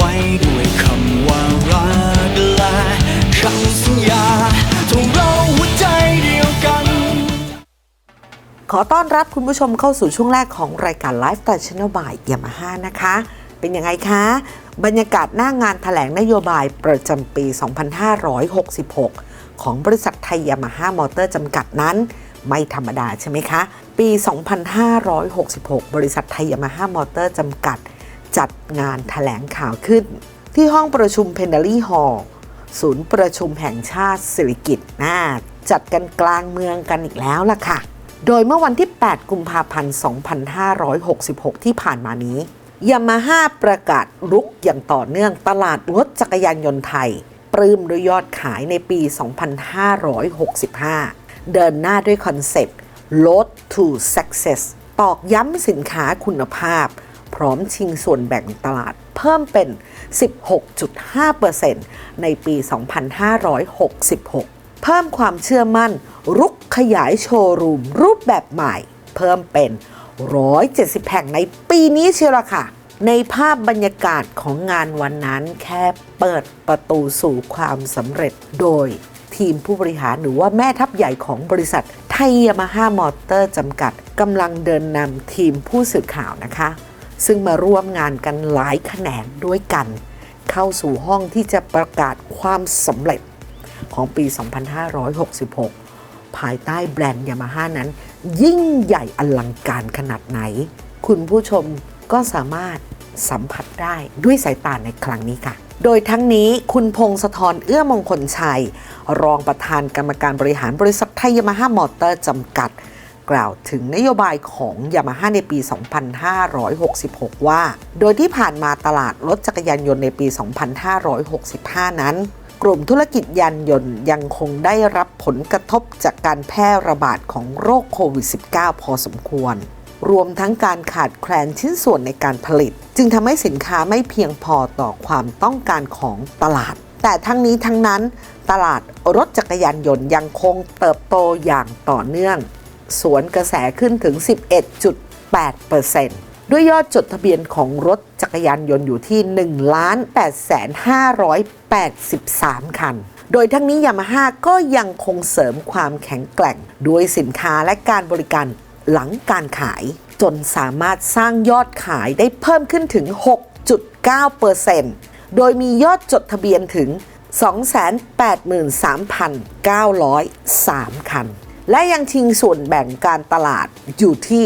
ไว้ด้วยคำว่ารักและคำสัญญาทงเราหัวใจเดียวกัน ขอต้อนรับคุณผู้ชมเข้าสู่ช่วงแรกของรายการ Lifestyle Channel by Yamaha นะคะ เป็นยังไงคะ บรรยากาศหน้างานถแถลงนโยบายประจำปี 2566 ของบริษัทไทยยามาฮ่ามอเตอร์จำกัดนั้นไม่ธรรมดาใช่ไหมคะ ปี 2566 บริษัทไทยยามาฮ่ามอเตอร์จำกัด จัดงานถแถลงข่าวขึ้น ที่ห้องประชุมเพนดารี่ฮอลล์ศูนย์ประชุมแห่งชาติสิริกิติ์น่าจัดกันกลางเมืองกันอีกแล้วล่ะค่ะ โดยเมื่อวันที่ 8 กุมภาพันธ์ 2566 ที่ผ่านมานี้ยามาฮ่าประกาศรุกอย่างต่อเนื่องตลาดรถจักรยานยนต์ไทย ปลื้มด้วยยอดขายในปี 2565 เดินหน้าด้วยคอนเซ็ปต์ Road to Success ตอกย้ำสินค้าคุณภาพ พร้อมชิงส่วนแบ่งตลาดเพิ่มเป็น 16.5%ในปี 2566 เพิ่มความเชื่อมั่น รุกขยายโชว์รูมรูปแบบใหม่ เพิ่มเป็น 170 แห่งในปีนี้เชียวละค่ะ ในภาพบรรยากาศของงานวันนั้นแค่เปิดประตูสู่ความสำเร็จโดยทีมผู้บริหารหรือว่าแม่ทัพใหญ่ของบริษัทไทยยามาฮ่ามอเตอร์จำกัดกำลังเดินนำทีมผู้สื่อข่าวนะคะ ซึ่งมาร่วมงานกันหลายแขนงด้วยกัน เข้าสู่ห้องที่จะประกาศความสำเร็จของปี 2566 ภายใต้แบรนด์ยามาฮ่านั้น ยิ่งใหญ่อลังการขนาดไหน คุณผู้ชมก็สามารถสัมผัสได้ด้วยสายตาในครั้งนี้ค่ะ โดยทั้งนี้คุณพงศธรเอื้อมงคลชัย รองประธานกรรมการบริหารบริษัทไทยยามาฮ่ามอเตอร์จำกัด กล่าวถึงนโยบายของยามาฮ่าในปี 2566 ว่า โดยที่ผ่านมาตลาดรถจักรยานยนต์ในปี 2565 นั้น กลุ่มธุรกิจยานยนต์ยังคงได้รับผลกระทบจากการแพร่ระบาดของโรคโควิด -19 พอสมควร รวมทั้งการขาดแคลนชิ้นส่วนในการผลิต จึงทำให้สินค้าไม่เพียงพอต่อความต้องการของตลาด แต่ทั้งนี้ทั้งนั้น ตลาดรถจักรยานยนต์ยังคงเติบโตอย่างต่อเนื่อง สวนกระแสขึ้นถึง 11.8%ด้วยยอดจดทะเบียนของรถจักรยานยนต์อยู่ที่1 8 583 คัน โดยทั้งนี้ยามาฮ่าก็ยังคงเสริมความแข็งแกร่ง ด้วยสินค้าและการบริการหลังการขาย จนสามารถสร้างยอดขายได้เพิ่มขึ้นถึง 6.9%โดยมียอดจดทะเบียนถึง 283,903 คัน และยังชิงส่วนแบ่งการตลาดอยู่ที่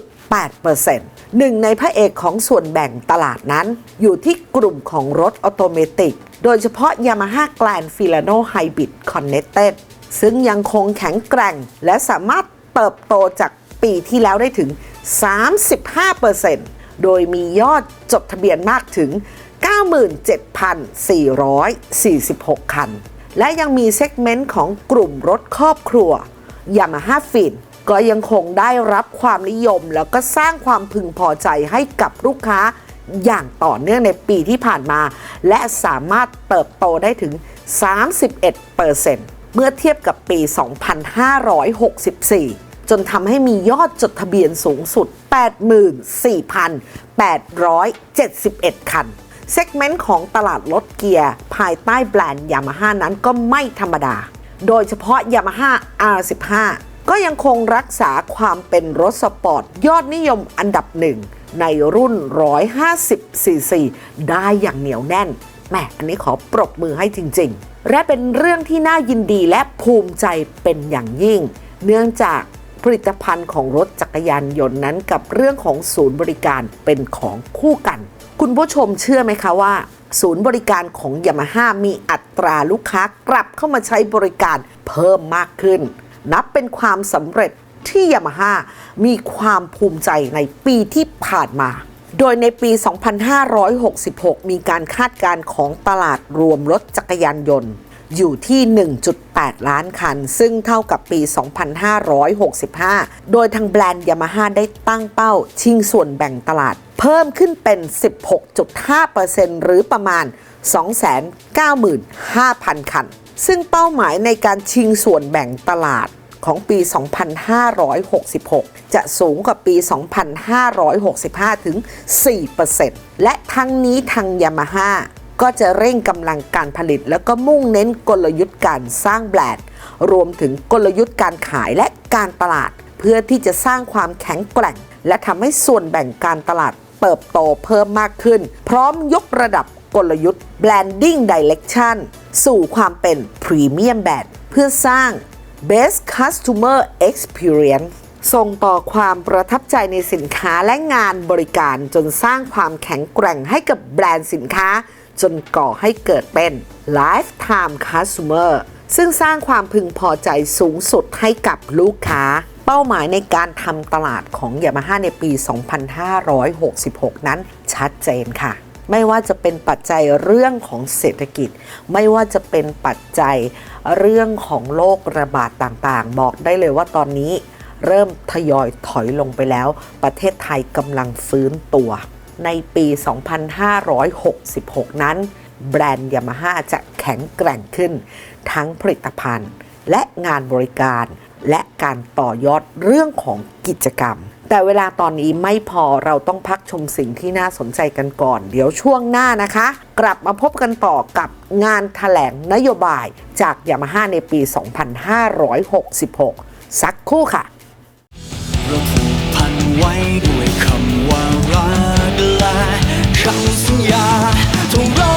15.8%หนึ่งในพระเอกของส่วนแบ่งตลาดนั้น อยู่ที่กลุ่มของรถออโตเมติก โดยเฉพาะ Yamaha Grand Filano Hybrid Connected ซึ่งยังคงแข็งแกร่ง และสามารถเติบโตจากปีที่แล้วได้ถึง 35%โดยมียอดจดทะเบียนมากถึง 97,446 คัน และยังมีเซกเมนต์ของกลุ่มรถครอบครัว Yamaha Fin ก็ยังคงได้รับความนิยม แล้วก็สร้างความพึงพอใจให้กับลูกค้าอย่างต่อเนื่องในปีที่ผ่านมา และสามารถเติบโตได้ถึง 31%เมื่อเทียบกับปี 2564 จนทำให้มียอดจดทะเบียนสูงสุด 84,871 คัน เซกเมนต์ของตลาดรถเกียร์ภายใต้แบรนด์ยามาฮ่านั้นก็ไม่ธรรมดา โดยเฉพาะ Yamaha R15 ก็ยังคงรักษาความเป็นรถสปอร์ต ยอดนิยมอันดับหนึ่งในรุ่น 150ซีซีได้อย่างเหนียวแน่นแหมอันนี้ขอปรบมือให้จริง ๆ และเป็นเรื่องที่น่ายินดีและภูมิใจเป็นอย่างยิ่ง เนื่องจากผลิตภัณฑ์ของรถจักรยานยนต์นั้นกับเรื่องของศูนย์บริการเป็นของคู่กัน คุณผู้ชมเชื่อไหมคะว่า ศูนย์บริการของยามาฮ่ามีอัตราลูกค้ากลับเข้ามาใช้บริการเพิ่มมากขึ้น นับเป็นความสำเร็จที่ยามาฮ่ามีความภูมิใจในปีที่ผ่านมา โดยในปี 2566 มีการคาดการณ์ของตลาดรวมรถจักรยานยนต์ อยู่ที่ 1.8 ล้านคัน ซึ่งเท่ากับปี 2565 โดยทางแบรนด์ยามาฮ่าได้ตั้งเป้าชิงส่วนแบ่งตลาด เพิ่มขึ้นเป็น 16.5%หรือประมาณ 295,000 คัน ซึ่งเป้าหมายในการชิงส่วนแบ่งตลาดของปี 2566 จะสูงกว่าปี 2565 ถึง 4%และทั้งนี้ทางยามาฮ่าก็จะเร่งกำลังการผลิต แล้วก็มุ่งเน้นกลยุทธ์การสร้างแบรนด์ รวมถึงกลยุทธ์การขายและการตลาด เพื่อที่จะสร้างความแข็งแกร่ง และทำให้ส่วนแบ่งการตลาด เติบโตเพิ่มมากขึ้น พร้อมยกระดับกลยุทธ์ Branding Direction สู่ความเป็น Premium Brand เพื่อสร้าง Best Customer Experience ส่งต่อความประทับใจในสินค้าและงานบริการจนสร้างความแข็งแกร่งให้กับแบรนด์สินค้า จนก่อให้เกิดเป็น Lifetime Customer ซึ่งสร้างความพึงพอใจสูงสุดให้กับลูกค้า เป้าหมายในการทำตลาดของ Yamaha ในปี 2566 นั้นชัดเจนค่ะ ไม่ว่าจะเป็นปัจจัยเรื่องของเศรษฐกิจ ไม่ว่าจะเป็นปัจจัยเรื่องของโรคระบาดต่างๆ บอกได้เลยว่าตอนนี้เริ่มทยอยถอยลงไปแล้ว ประเทศไทยกำลังฟื้นตัว ในปี 2566 นั้น แบรนด์ยามาฮ่าจะแข็งแกร่งขึ้น ทั้งผลิตภัณฑ์และงานบริการ และการต่อยอดเรื่องของกิจกรรม แต่เวลาตอนนี้ไม่พอเราต้องพักชมสิ่งที่น่าสนใจกันก่อน เดี๋ยวช่วงหน้านะคะ กลับมาพบกันต่อกับงานถแถลงนโยบายจากยามาฮ่าในปี 2566 สักคู่ค่ะเราผูกพันไว้ด้วยคำว่ารักและคำสัญญาทงเรา